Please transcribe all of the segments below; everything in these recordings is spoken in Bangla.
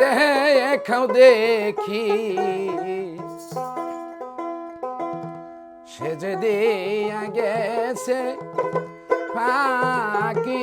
দেখাও দেখি। সে যদি গেছে পাখি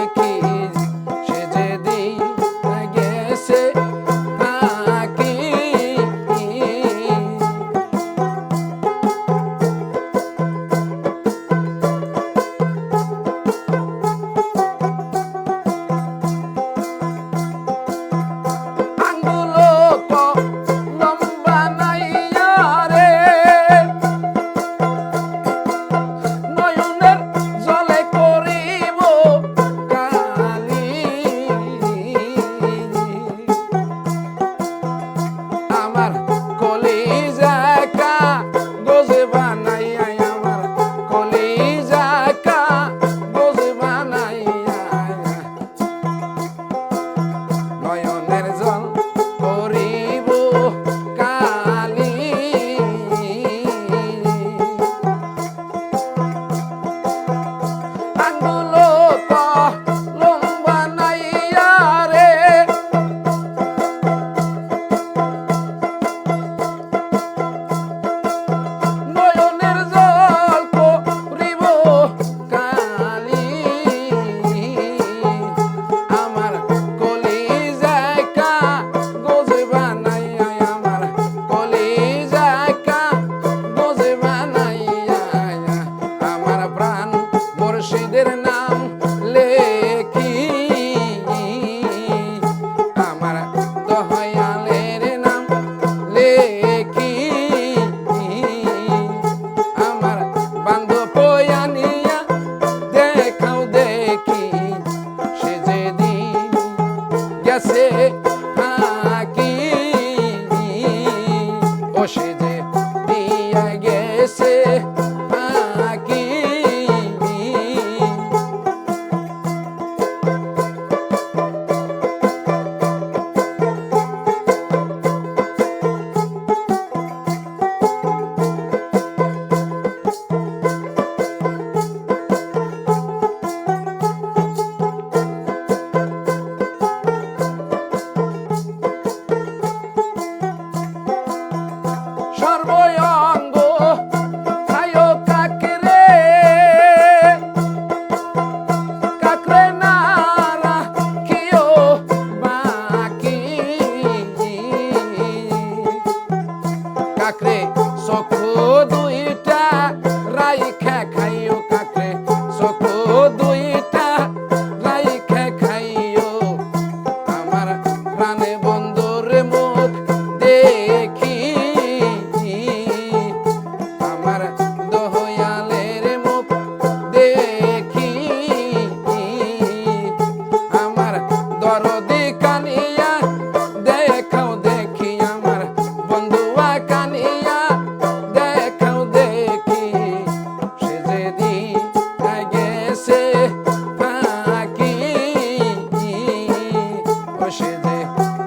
মুর্শিদে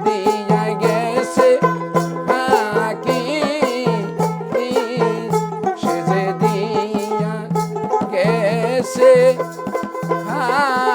দিয়া গেছে বাকি সে যে দিয়া গেছে হ্যাঁ